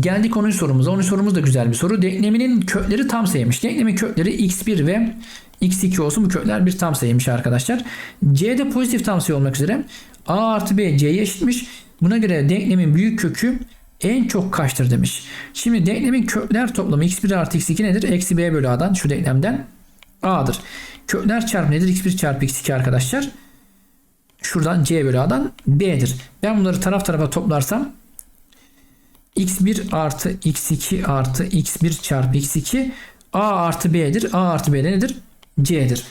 Geldik 10. sorumuza. 10. sorumuz da güzel bir soru. Denkleminin kökleri tam sayıymış. Denklemin kökleri x1 ve x2 olsun. Bu kökler bir tam sayıymış arkadaşlar. C'de pozitif tam sayı olmak üzere a artı b c'ye eşitmiş. Buna göre denklemin büyük kökü en çok kaçtır demiş. Şimdi denklemin kökler toplamı x1 artı x2 nedir? Eksi b bölü a'dan şu denklemden a'dır. Kökler çarpımı nedir? x1 çarpı x2 arkadaşlar. Şuradan c bölü a'dan b'dir. Ben bunları taraf tarafa toplarsam x1 artı x2 artı x1 çarpı x2 a artı b'dir. a artı b de nedir? c'dir.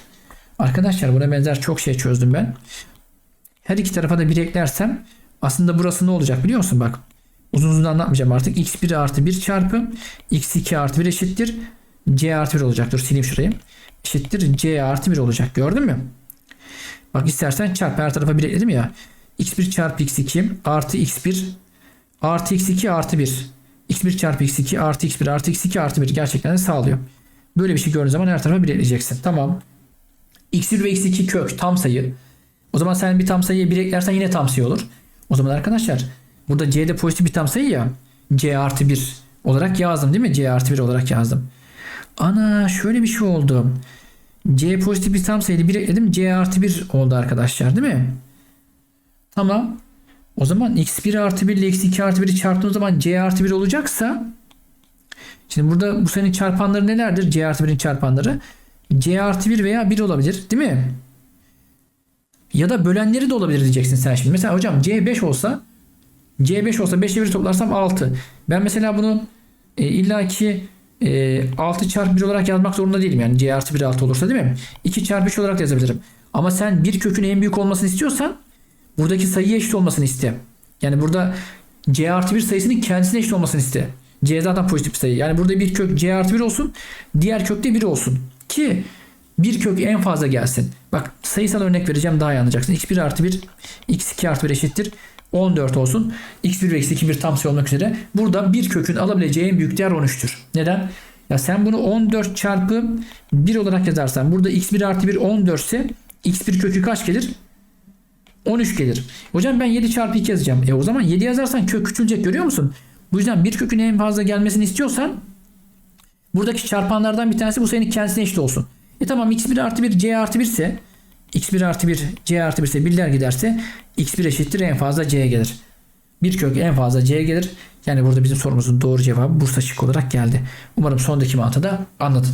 Arkadaşlar buna benzer çok şey çözdüm ben. Her iki tarafa da 1 eklersem aslında burası ne olacak biliyor musun? Bak uzun uzun anlatmayacağım artık. x1 artı 1 çarpı x2 artı 1 eşittir. c artı 1 olacak. Dur sileyim şurayı. Eşittir c artı 1 olacak. Gördün mü? Bak istersen çarp her tarafa 1 ekledim ya. x1 çarpı x2 artı x1 artı x2 artı 1. x1 çarpı x2 artı x1 artı x2 artı 1 gerçekten de sağlıyor. Böyle bir şey gördüğün zaman her tarafa 1 ekleyeceksin. Tamam. x1 ve x2 kök tam sayı. O zaman sen bir tam sayıya 1 eklersen yine tam sayı olur. O zaman arkadaşlar burada c'de pozitif bir tam sayı ya. c artı 1 olarak yazdım değil mi? c artı 1 olarak yazdım. Ana şöyle bir şey oldu. c pozitif bir tam sayıydı 1 ekledim. c artı 1 oldu arkadaşlar değil mi? Tamam. O zaman x1 artı 1 ile x2 artı 1'i çarptığım zaman c artı 1 olacaksa şimdi burada bu senin çarpanları nelerdir? c artı 1'in çarpanları c artı 1 veya 1 olabilir değil mi? Ya da bölenleri de olabilir diyeceksin sen şimdi. Mesela hocam c5 olsa c5 olsa 5'e 1 toplarsam 6. Ben mesela bunu e, illaki e, 6 çarpı 1 olarak yazmak zorunda değilim. Yani c artı 1 6 olursa değil mi? 2 çarpı 3 olarak yazabilirim. Ama sen bir kökün en büyük olmasını istiyorsan buradaki sayıya eşit olmasını iste. Yani burada c artı 1 sayısının kendisine eşit olmasını iste. c zaten pozitif sayı. Yani burada bir kök c artı 1 olsun. Diğer kökte 1 olsun. Ki bir kök en fazla gelsin. Bak sayısal örnek vereceğim daha iyi anlayacaksın. x1 artı 1 x2 artı 1 eşittir. 14 olsun. x1 ve x2 bir tam sayı olmak üzere. Burada bir kökün alabileceği en büyük değer 13'tür. Neden? Ya sen bunu 14 çarpı 1 olarak yazarsan burada x1 artı 1 14 ise x1 kökü kaç gelir? 13 gelir. Hocam ben 7 çarpı 2 yazacağım. E o zaman 7 yazarsan kök küçülecek görüyor musun? Bu yüzden bir kökün en fazla gelmesini istiyorsan buradaki çarpanlardan bir tanesi bu sayının kendisine eşit olsun. E tamam x1 artı 1 c artı 1 ise x1 artı 1 c artı 1 ise birler giderse x1 eşittir en fazla c'ye gelir. Bir kök en fazla c'ye gelir. Yani burada bizim sorumuzun doğru cevabı Bursa şık olarak geldi. Umarım sondaki mantığı da anladın.